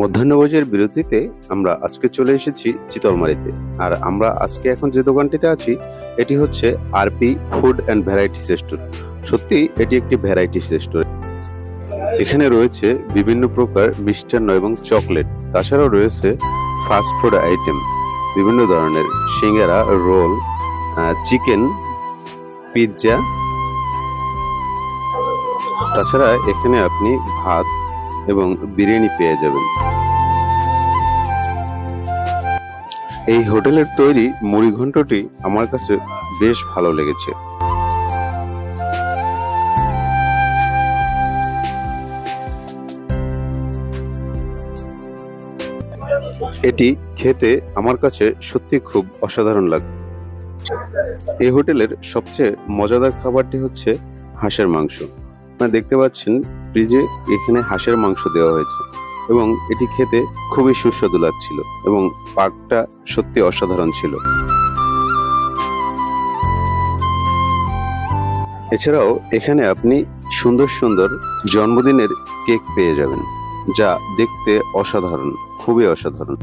মধ্যাহ্নভোজের বিরতিতে আমরা আজকে চলে এসেছি চিতলমারিতে। আর আমরা আজকে এখন যে দোকানটিতে আছি, এটি হচ্ছে RP food and variety store সত্যি, এটি একটি ভ্যারাইটি স্টোর এখানে রয়েছে বিভিন্ন প্রকার মিষ্টান্ন এবং চকলেট। তাছাড়াও রয়েছে ফাস্ট ফুড আইটেম, বিভিন্ন ধরনের সিঙ্গারা, রোল চিকেন, পিৎজা। তাছাড়া এখানে আপনি ভাত এবং বিরিয়ানি পেয়ে যাবেন। এই হোটেলের তৈরি মুড়ি ঘন্টটি আমার কাছে বেশ ভালো লেগেছে। এটি খেতে আমার কাছে সত্যি খুব অসাধারণ লাগে এই হোটেলের সবচেয়ে মজাদার খাবারটি হচ্ছে হাঁসের মাংস। আপনারা দেখতে পাচ্ছেন ফ্রিজে এখানে হাঁসের মাংস দেওয়া হয়েছে এবং এটি খেতে খুবই সুস্বাদু লাগছিল এবং পাকটা সত্যি অসাধারণ ছিল। এছাড়াও এখানে আপনি সুন্দর সুন্দর জন্মদিনের কেক পেয়ে যাবেন, যা দেখতে অসাধারণ, খুবই অসাধারণ।